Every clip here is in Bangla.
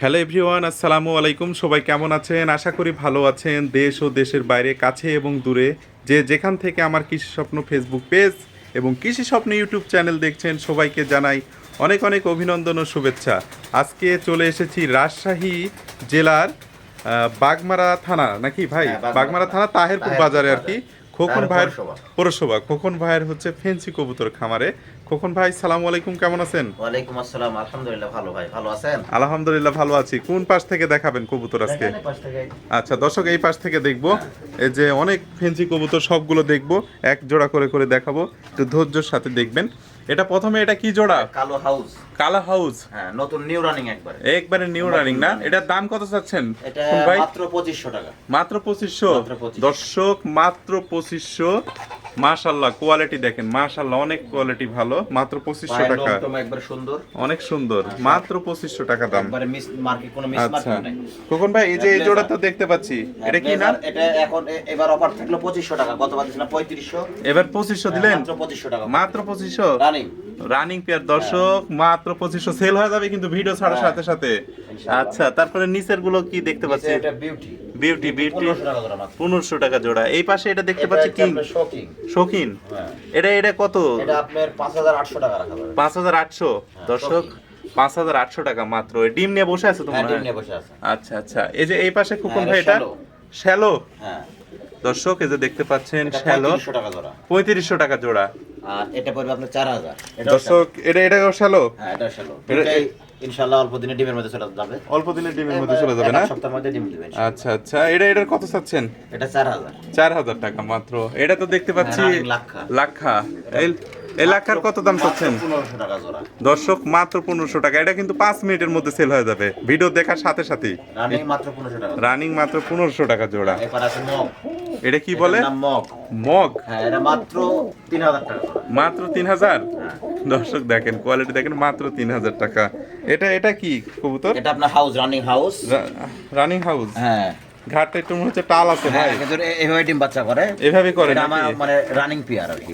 হ্যালো এভরিওয়ান আসসালামু আলাইকুম। সবাই কেমন আছেন? আশা করি ভালো আছেন। দেশ ও দেশের বাইরে কাছে এবং দূরে যে যেখান থেকে আমার কৃষি স্বপ্ন ফেসবুক পেজ এবং কৃষি স্বপ্ন ইউটিউব চ্যানেল দেখছেন সবাইকে জানাই অনেক অনেক অভিনন্দন ও শুভেচ্ছা। আজকে চলে এসেছি রাজশাহী জেলার বাগমারা থানা নাকি ভাই? হ্যাঁ, বাগমারা থানা তাহেরপুর বাজারে আর কি। খোকন ভাইয়ের পৌরসভা। পৌরসভা। খোকন ভাইয়ের হচ্ছে ফেন্সি কবুতর খামারে। খোকন ভাই সালাম আলাইকুম কেমন আছেন? ওয়ালাইকুম আসসালাম আলহামদুলিল্লাহ ভালো ভাই ভালো আছেন? আলহামদুলিল্লাহ ভালো আছি। কোন পাশ থেকে দেখাবেন কবুতর আজকে? দেখেন পাশ থেকে। আচ্ছা দর্শক এই পাশ থেকে দেখব। এই যে অনেক ফেন্সি কবুতর সবগুলো দেখব। এক জোড়া করে করে দেখাবো। একটু ধৈর্যের সাথে দেখবেন। এটা প্রথমে এটা কি জোড়া? কালো হাউস। কালা হাউস? হ্যাঁ নতুন নিউ রানিং একবারে। একবারে নিউ রানিং না? এটার দাম কত চাচ্ছেন? এটা মাত্র পঁচিশশো টাকা। মাত্র পঁচিশশো? 2500 দর্শক মাত্র পঁচিশশো। মাশাল্লাহ কোয়ালিটি দেখেন। মাশাল্লাহ অনেক কোয়ালিটি ভালো। মাত্র পঁচিশশো টাকা। সুন্দর। অনেক সুন্দর। মাত্র পঁচিশশো টাকা দাম। একবারে মিস মার্কেট কোনো মিস আচ্ছা। খোকন ভাই এই যে এই জোড়া তো দেখতে পাচ্ছি। এটা কি না এটা এখন এবার অফার থাকল পঁচিশশো টাকা। গতবার দিয়েছিলাম পঁয়ত্রিশশো। এবার পঁচিশশো দিলেন? মাত্র পঁচিশশো টাকা। মাত্র পঁচিশশো? রানিং রানিং পেয়ার দর্শক মাত্র পঁচিশশো সেল হয়ে যাবে কিন্তু ভিডিও ছাড়ার হ্যাঁ। সাথে সাথে। আচ্ছা তারপরে নিচেরগুলো কি দেখতে পাচ্ছি? বিউটি বিউটি পনেরোশো টাকা জোড়া এই পাশে এটা দেখতে পাচ্ছি কিং। শৌখিন হ্যাঁ। এটা এটা কত? পাঁচ হাজার আটশো দর্শক পাঁচ হাজার আটশো টাকা মাত্র। ডিম নিয়ে বসে আছে হ্যাঁ তোমার আচ্ছা আচ্ছা। এই যে এই পাশে হ্যাঁ, ভাই এটা শ্যালো হ্যাঁ। দর্শক এই যে দেখতে পাচ্ছেন শ্যালো পঁয়ত্রিশশো টাকা জোড়া। আর এটা পড়বে আপনার চার হাজার। দর্শক এটা এটা শ্যালো? হ্যাঁ এটা শ্যালো। এটা- এটাই ইনশাআল্লাহ অল্প দিনে ডিমের মধ্যে চলে যাবে। অল্প দিনের ডিমের মধ্যে চলে যাবে না? সপ্তাহের মধ্যে ডিম দিবেন আচ্ছা আচ্ছা। এটা এটার কত চাচ্ছেন? এটা চার হাজার। চার হাজার টাকা মাত্র। এটা তো দেখতে পাচ্ছি হ্যাঁ, এই এই লাক্ষার কত দাম চাচ্ছেন? পনেরোশো টাকা দর্শক মাত্র পনেরোশো টাকা। এটা কিন্তু পাঁচ মিনিটের মধ্যে সেল হয়ে যাবে। ভিডিও দেখার সাথে সাথেই। রানিং মাত্র পনেরোশো টাকা। রানিং মাত্র পনেরোশো টাকা জোড়া। এটা কি বলে? মগ। মগ? হ্যাঁ এটা মাত্র তিন হাজার টাকা। মাত্র তিন হাজার। দর্শক দেখেন কোয়ালিটি দেখেন মাত্র তিন হাজার টাকা। এটা এটা কি কবুতর? এটা আপনার house running house running house হ্যাঁ। ঘাটটা একটু মনে হচ্ছে টাল আছে হ্যাঁ ভাই। কিন্তু এভাবে ডিম বাচ্চা করে? এভাবে করে আমার মানে রানিং পেয়ার আর কি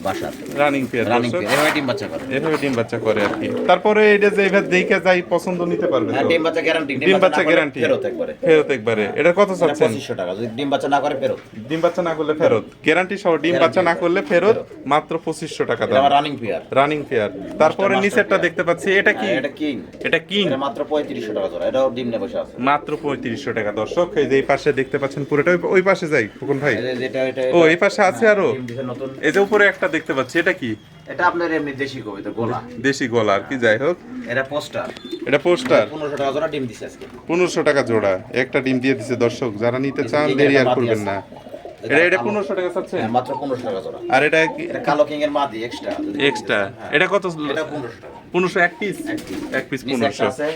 রানিং পেয়ার রানিং পেয়ার এভাবে ডিম বাচ্চা করে। এভাবে ডিম বাচ্চা করে আর কি। তারপরে এটা যে এবার দেখে যাই পছন্দ নিতে পারবে হ্যাঁ তো? ডিম বাচ্চা গ্যারান্টি ডিম বাচ্চা গ্যারান্টি ফেরত একবারে। ফেরত একবারে। এটা কত চাচ্ছেন? পঁচিশশো টাকা যদি ডিম বাচ্চা না করে ফেরত। ডিম বাচ্চা না করলে ফেরত। গ্যারান্টি সহ ডিম বাচ্চা না করলে ফেরত মাত্র পঁচিশশো টাকা দাম। রানিং পেয়ার রানিং পেয়ার তারপরে নিচেরটা দেখতে পাচ্ছি এটা কি? এটা কিং এটা কিং মাত্র পঁয়ত্রিশশো টাকা জোড়া এটাও ডিম আছে। মাত্র পঁয়ত্রিশশো টাকা দর্শক এই যে পাশে দেখতে পাচ্ছেন পুরোটা। ওই- পাশে যাই ফুকন ভাই। ও এই পাশে আছে আরও? দিছে নতুন। এই যে উপরে একটা দেখতে পাচ্ছি এটা কি? এটা আপনার এমনি দেশি কবিতা গোলা। দেশি গলা আর কি যাই হোক। এটা পোস্টার। এটা পোস্টার। পনেরোশো টাকা জোড়া ডিম দিছে আজকে। পনেরোশো টাকা জোড়া। একটা ডিম দিয়ে দিছে দর্শক যারা নিতে চান দেরি আর করবেন না। এটা এটা টাকা চাচ্ছে? হ্যাঁ, মাত্র টাকা জোড়া। আর এটা কি? কালো কিং এর মাদি এক্সট্রা এক্সট্রা এটা কত? এটা টাকা। এক পিস এক পিস আছে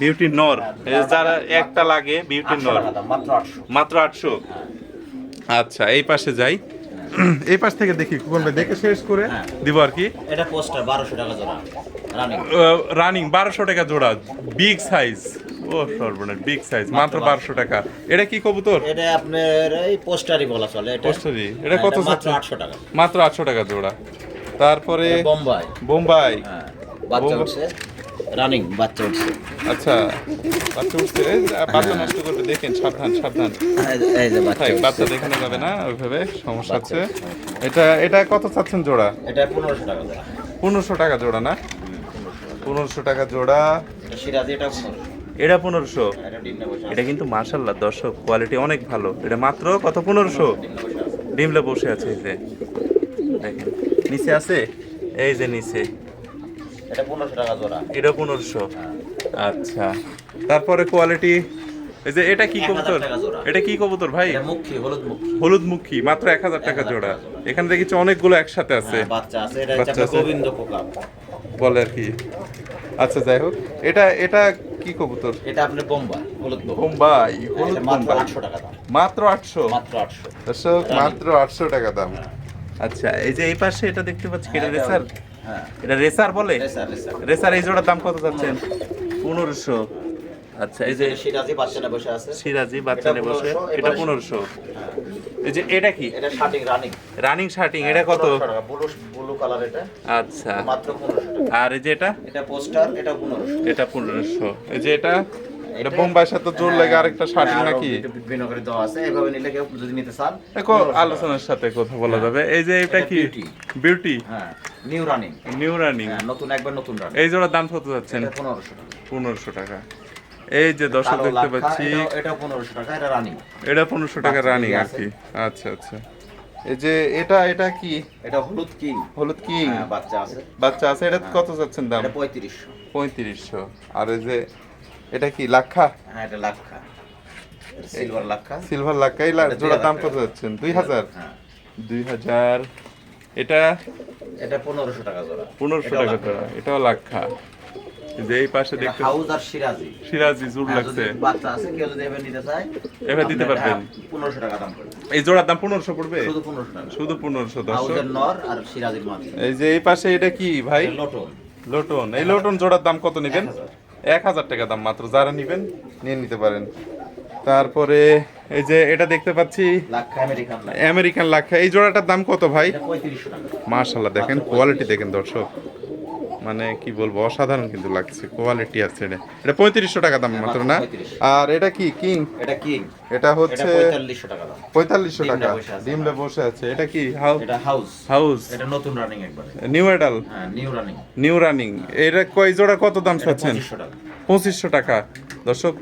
বিউটি নর যারা একটা লাগে বিউটি নর মাত্র আচ্ছা এই পাশে যাই। এই পাশ থেকে দেখি কোন দেখে শেষ করে হ্যাঁ। দিব আর কি। এটা পোস্টার বারোশো টাকা জোড়া। রানিং রানিং বারোশো টাকা জোড়া। বিগ সাইজ ও সর্বনাশ বিগ সাইজ মাত্র বারোশো টাকা। এটা কি কবুতর? এটা আপনার এই পোস্টারই বলা চলে এটা পোস্টারি এটা হ্যাঁ, কত মাত্র চাচ্ছে আটশো টাকা। মাত্র আটশো টাকা জোড়া। তারপরে বোম্বাই। বোম্বাই। হ্যাঁ বাচ্চা উঠছে রানিং বাচ্চা উঠছে। আচ্ছা বাচ্চা উঠছে বাচ্চা নষ্ট করবে দেখেন সাবধান সাবধান। এই যে- বাচ্চা বাচ্চা দেখানো যাবে না ওইভাবে সমস্যা আছে এটা এটা কত চাচ্ছেন জোড়া? এটা পনেরোশো টাকা জোড়া। পনেরোশো টাকা জোড়া না? পনেরোশো টাকা। জোড়া। সিরাজি এটা এটা পনেরোশো। এটা কিন্তু মার্শাল্লাহ দর্শক কোয়ালিটি অনেক ভালো। এটা মাত্র কত পনেরোশো? ডিমলে বসে আছে এই যে। দেখেন নিচে আছে? এই যে নিচে। এটা পনেরোশো টাকা জোড়া। এটা পনেরোশো। আচ্ছা। তারপরে কোয়ালিটি এই যে এটা কি কবুতর। এটা কি কবুতর ভাই? মুখী হলুদ মুখী। হলুদ মুখী মাত্র এক হাজার টাকা জোড়া। এখানে দেখেছি অনেকগুলো একসাথে আছে। হ্যাঁ, বাচ্চা আছে। এটা। গোবিন্দ পোকা। বলে আর কি। আচ্ছা যাই হোক। এটা এটা কি কবুতর? এটা আপনার বোম্বাই হলুদ বোম্বাই হলুদ বোম্বাই। আটশো টাকা দাম। মাত্র আটশো? মাত্র আটশো। দর্শক মাত্র আটশো টাকা দাম। আচ্ছা এই যে এই পাশে এটা দেখতে পাচ্ছি এটা হ্যাঁ, রেসার? হ্যাঁ। এটা রেসার বলে? Racer racer. এই জোড়ার দাম কত যাচ্ছেন পনেরোশো। আচ্ছা এই যে সিরাজি বাচ্চা বসে আছে। সিরাজি বাচ্চা এটা বসে। এটা পনেরোশো। হ্যাঁ। যে এটা কি? এটা শার্টিং রানিং রানিং শার্টিং এটা কত? ব্লু ব্লু কালার এটা। আচ্ছা। মাত্র পনেরোশো টাকা। আর এই যে এটা? এটা পোস্টার এটা পনেরোশো। এটা পনেরোশো। এই যে এটা? এটা বোম্বাই সাথে জোর লাগে আরেকটা শার্টিং হ্যাঁ, নাকি? বিভিন্ন করে দেওয়া আছে। এভাবে নিলে কেউ যদি নিতে চান দেখো আলোচনার সাথে কথা বলা যাবে। এই যে এটা কি? বিউটি হ্যাঁ নিউ রানিং নিউ রানিং নতুন একবার নতুন রানিং এই জোড়ার দাম কত এটা পনেরোশো টাকা। পনেরোশো টাকা। এই যে দর্শক দেখতে পাচ্ছি। এটাও পনেরোশো টাকা এটা রানিং এটা পনেরোশো টাকা রানিং আর কি। আচ্ছা আচ্ছা। এই যে এটা এটা কি? এটা হলুদ কিং। হলুদ কিং? হ্যাঁ, বাচ্চা আছে। বাচ্চা আছে এটা কত যাচ্ছেন দাম? এটা পঁয়ত্রিশশো। পঁয়ত্রিশশো। আর এই যে এটা কি লাক্ষা হ্যাঁ এটা লাক্ষা সিলভার লাক্ষা সিলভার লাক্ষা এই এটা জোড়ার দাম কত। যাচ্ছেন? দুই হাজার? হ্যাঁ। দুই হাজার। এটা? এটা পনেরোশো টাকা জোড়া। পনেরোশো এটাও টাকা জোড়া। এটাও লাক্ষা যে এই পাশে দেখতে হাউস আর সিরাজি। সিরাজি জোর হ্যাঁ, লাগছে। বাচ্চা আছে কেউ যদি এবার নিতে চায় এবার দিতে পারবেন। হ্যাঁ, পনেরোশো টাকা দাম পড়বে। এই জোড়ার দাম পনেরোশো পড়বে? শুধু পনেরোশো টাকা। শুধু পনেরোশো দর্শক। হাউসের নর আর সিরাজির মাঝে। এই যে এই পাশে এটা কি ভাই? লটন। লোটন। এই লোটন জোড়ার দাম কত নেবেন? এক হাজার। এক হাজার টাকা দাম মাত্র। যারা নেবেন নিয়ে নিতে পারেন। তারপরে এই যে এটা দেখতে পাচ্ছি আমেরিকান লাক্ষা। লাক্ষা। এই জোড়াটার দাম কত ভাই? মার্শাল্লাহ দেখেন কোয়ালিটি দেখেন দর্শক। মানে কি বলব অসাধারণ কিন্তু লাগছে কোয়ালিটি আছে এটা। এটা পঁয়ত্রিশশো টাকা দাম মাত্র না? আর এটা কি কিং? এটা কিং। এটা হচ্ছে পঁয়তাল্লিশশো টাকা দাম। পঁয়তাল্লিশশো ডিমলে টাকা। বসে আছে। ডিমলে বসে আছে। এটা কি হাউস হাউস এটা নতুন রানিং একবারে। নিউ এডাল হ্যাঁ নিউ রানিং নিউ রানিং এটা কয় জোড়া কত দাম চাচ্ছেন? পঁচিশশো টাকা। দর্শক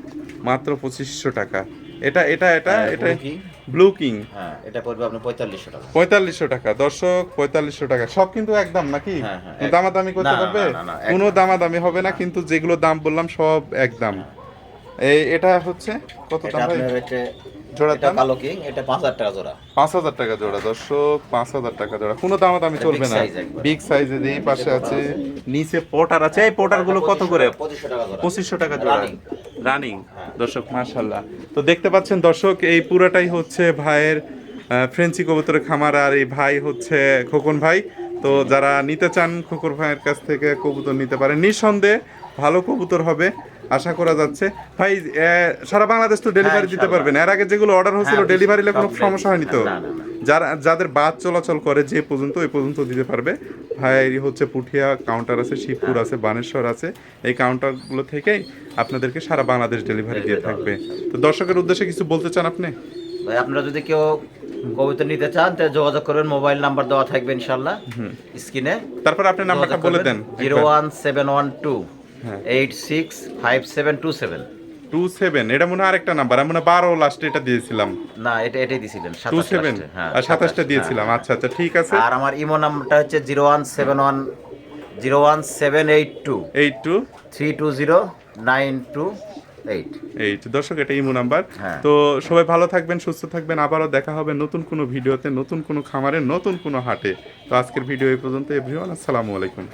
মাত্র পঁচিশশো টাকা। এটা এটা এটা হ্যাঁ, এটা। ব্লু কিং হ্যাঁ এটা পড়বে আপনার পঁয়তাল্লিশশো টাকা। পঁয়তাল্লিশশো টাকা। দর্শক পঁয়তাল্লিশশো টাকা। সব কিন্তু একদম নাকি? হ্যাঁ, হ্যাঁ, দামাদামি করতে পারবে? কোনো দামাদামি হবে না কিন্তু যেগুলো দাম বললাম সব একদম। এই এটা হচ্ছে কত দাম এটা কালো কিং এটা টাকা জোড়া। টাকা জোড়া দর্শক পাঁচ হাজার টাকা জোড়া। কোনো এটা চলবে না। বিগ এই পাশে আছে নিচে পটার আছে। এই পটারগুলো কত করে? পঁচিশশো টাকা জোড়া। পঁচিশশো টাকা জোড়া। রানিং হ্যাঁ। দর্শক তো দেখতে পাচ্ছেন দর্শক এই পুরাটাই হচ্ছে ভাইয়ের ফ্রেঞ্চি কবুতরের খামার আর এই ভাই হচ্ছে খোকন ভাই। তো যারা নিতে চান খোকর ভাইয়ের কাছ থেকে কবুতর নিতে পারেন। নিঃসন্দেহে ভালো কবুতর হবে আশা করা যাচ্ছে। ভাই সারা বাংলাদেশ তো ডেলিভারি দিতে পারবেন এর আগে যেগুলো অর্ডার হয়েছিল ডেলিভারি ডেলিভারিলে কোনো সমস্যা হয়নি তো। যারা যাদের বাস চলাচল করে যে পর্যন্ত ওই পর্যন্ত দিতে পারবে। ভাই হচ্ছে পুঠিয়া কাউন্টার আছে শিবপুর হ্যাঁ। আছে বানেশ্বর আছে। এই কাউন্টারগুলো থেকেই আপনাদেরকে সারা বাংলাদেশ ডেলিভারি দিয়ে থাকবে। তো দর্শকের উদ্দেশ্যে কিছু বলতে চান আপনি? ভাই আপনারা যদি কেউ কবিতা নিতে চান তাহলে যোগাযোগ করবেন। মোবাইল নাম্বার দেওয়া থাকবে ইনশাল্লাহ স্ক্রিনে। তারপর আপনি নাম্বারটা বলে দেন zero one seven one two হ্যাঁ। Eight six five seven two seven. Two seven এটা মনে হয় আরেকটা নাম্বার। আমি মনে হয় বারো লাস্টে এটা দিয়েছিলাম। না এটা এটাই দিয়েছিলেন টু 27 সেভেন? হ্যাঁ, আর সাতাশটা দিয়েছিলাম। হ্যাঁ। আচ্ছা আচ্ছা ঠিক আছে। আর আমার ইমো নাম্বারটা হচ্ছে zero one seven one zero one seven eight two eight two? Three two zero nine two eight দর্শক এটা ইমো নাম্বার। হ্যাঁ। তো সবাই ভালো থাকবেন সুস্থ থাকবেন। আবারও দেখা হবে নতুন কোনো ভিডিওতে নতুন কোনো খামারে নতুন কোনো হাটে। তো আজকের ভিডিও এই পর্যন্ত এভরিওয়ান আসসালামু আলাইকুম।